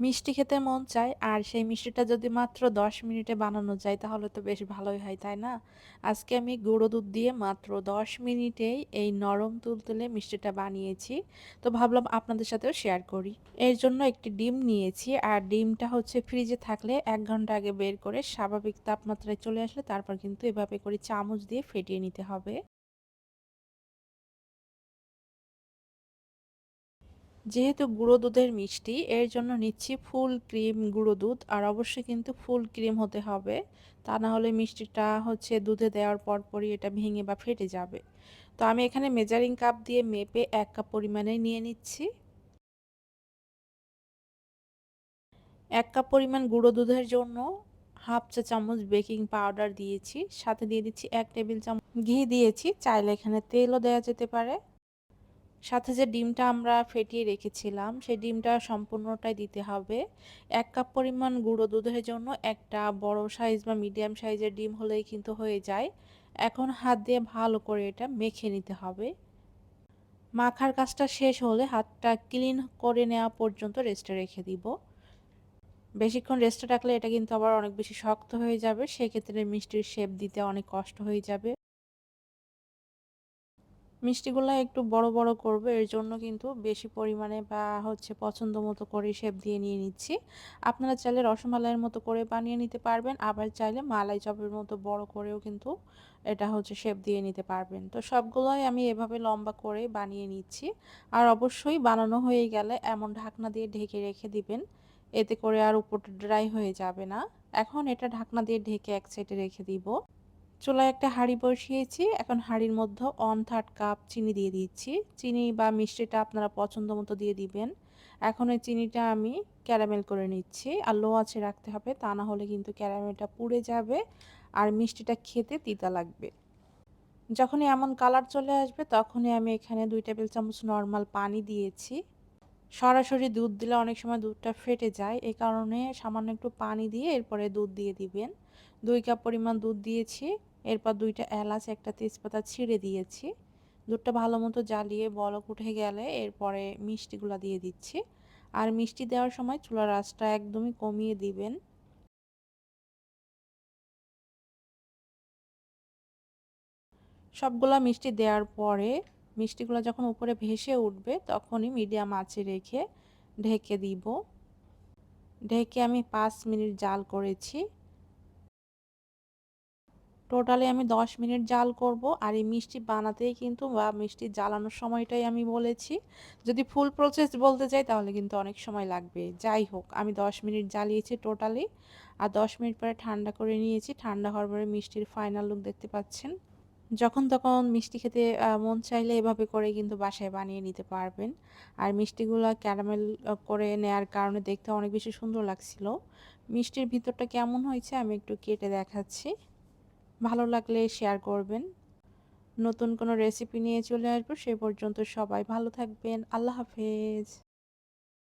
মিষ্টি খেতে মন চায় আর সেই মিষ্টিটা যদি মাত্র ১০ মিনিটে বানানো যায় তাহলে তো বেশ ভালোই হয়, তাই না? আজকে আমি গুঁড়ো দুধ দিয়ে মাত্র ১০ মিনিটেই এই নরম তুলতুলে মিষ্টিটা বানিয়েছি। তো ভাবলাম আপনাদের সাথেও শেয়ার করি। এর জন্য একটি ডিম নিয়েছি আর ডিমটা হচ্ছে ফ্রিজে থাকলে এক ঘণ্টা আগে বের করে স্বাভাবিক তাপমাত্রায় চলে আসলে তারপর কিন্তু এভাবে করে চামচ দিয়ে ফেটিয়ে নিতে হবে। যেহেতু গুঁড়ো দুধের মিষ্টি, এর জন্য নিচ্ছি ফুল ক্রিম গুঁড়ো দুধ। আর অবশ্যই কিন্তু ফুল ক্রিম হতে হবে। তা না হলে মিষ্টিটা হচ্ছে দুধে দেওয়ার পরপরই এটা ভেঙে বা ফেটে যাবে। তো আমি এখানে মেজারিং কাপ দিয়ে মেপে এক কাপ পরিমাণে নিয়ে নিচ্ছি। এক কাপ পরিমাণ গুঁড়ো দুধের জন্য হাফ চা চামচ বেকিং পাউডার দিয়েছি। সাথে দিয়ে দিচ্ছি এক টেবিল চামচ ঘি দিয়েছি। চাইলে এখানে তেলও দেওয়া যেতে পারে। সাথে যে ডিমটা আমরা ফেটিয়ে রেখেছিলাম, সেই ডিমটা সম্পূর্ণটাই দিতে হবে। এক কাপ পরিমাণ গুঁড়ো দুধের জন্য একটা বড় সাইজ বা মিডিয়াম সাইজের ডিম হলেই কিন্তু হয়ে যায়। এখন হাত দিয়ে ভালো করে এটা মেখে নিতে হবে। মাখার কাজটা শেষ হলে হাতটা ক্লিন করে নেওয়া পর্যন্ত রেস্টে রেখে দিব। বেশিক্ষণ রেস্টে রাখলে এটা কিন্তু আবার অনেক বেশি শক্ত হয়ে যাবে, সেক্ষেত্রে মিষ্টির শেপ দিতে অনেক কষ্ট হয়ে যাবে। মিষ্টিগুলো একটু বড় বড় করব, এর জন্য কিন্তু বেশি পরিমাণে বা হচ্ছে পছন্দ মতো করে শেপ দিয়ে নিয়ে নিচ্ছি। আপনারা চাইলে রসমালাইয়ের মতো করে বানিয়ে নিতে পারবেন, আবার চাইলে মালাই চপের মতো বড় করেও কিন্তু এটা হচ্ছে শেপ দিয়ে নিতে পারবেন। তো সবগুলোই আমি এভাবে লম্বা করে বানিয়ে নিচ্ছি, আর অবশ্যই বানানো হয়ে গেলে এমন ঢাকনা দিয়ে ঢেকে রেখে দিবেন, এতে করে আর উপরটা ড্রাই হয়ে যাবে না। এখন এটা ঢাকনা দিয়ে ঢেকে এক সাইডে রেখে দিব। চুলায় একটা হাঁড়ি বসিয়েছি। এখন হাঁড়ির মধ্যে ওয়ান থার্ড কাপ চিনি দিয়ে দিচ্ছি। চিনি বা মিষ্টিটা আপনারা পছন্দ মতো দিয়ে দিবেন। এখন এই চিনিটা আমি ক্যারামেল করে নিচ্ছি। আর লো আছে রাখতে হবে, তা না হলে কিন্তু ক্যারামেলটা পুড়ে যাবে আর মিষ্টিটা খেতে তিতা লাগবে। যখনই এমন কালার চলে আসবে, তখনই আমি এখানে দুই টেবিল চামচ নর্মাল পানি দিয়েছি। সরাসরি দুধ দিলে অনেক সময় দুধটা ফেটে যায়। এই কারণে সামান্য একটু পানি দিয়ে এরপরে দুধ দিয়ে দিবেন। দুই কাপ পরিমাণ দুধ দিয়েছি। এরপর দুইটা এলাচ, একটা তেজপাতা ছিঁড়ে দিয়েছি। দুধটা ভালো মতো জ্বালিয়ে বলক উঠে গেলে এরপরে মিষ্টিগুলো দিয়ে দিচ্ছি। আর মিষ্টি দেওয়ার সময় চুলার আঁচটা একদমই কমিয়ে দিবেন। সবগুলা মিষ্টি দেওয়ার পরে মিষ্টিগুলো যখন উপরে ভেসে উঠবে তখনই মিডিয়াম আঁচে রেখে ঢেকে দিব। ঢেকে আমি পাঁচ মিনিট জাল করেছি। টোটালি আমি 10 মিনিট জাল করব আর এই মিষ্টি বানাতেই কিন্তু বা মিষ্টি জ্বালানোর সময়টাই আমি বলেছি। যদি ফুল প্রসেস বলতে চাই তাহলে কিন্তু অনেক সময় লাগবে। যাই হোক, আমি 10 মিনিট জ্বালিয়েছি টোটালি আর 10 মিনিট পরে ঠান্ডা করে নিয়েছি। ঠান্ডা হওয়ার পরে মিষ্টির ফাইনাল লুক দেখতে পাচ্ছেন। যখন তখন মিষ্টি খেতে মন চাইলে এভাবে করে কিন্তু বাসায় বানিয়ে নিতে পারবেন। আর মিষ্টিগুলো ক্যারামেল করে নেয়ার কারণে দেখতে অনেক বেশি সুন্দর লাগছিল। মিষ্টির ভিতরটা কেমন হয়েছে আমি একটু কেটে দেখাচ্ছি। ভালো লাগলে শেয়ার করবেন। নতুন কোনো রেসিপি নিয়ে চলে আসব, সে পর্যন্ত সবাই ভালো থাকবেন। আল্লাহ হাফেজ।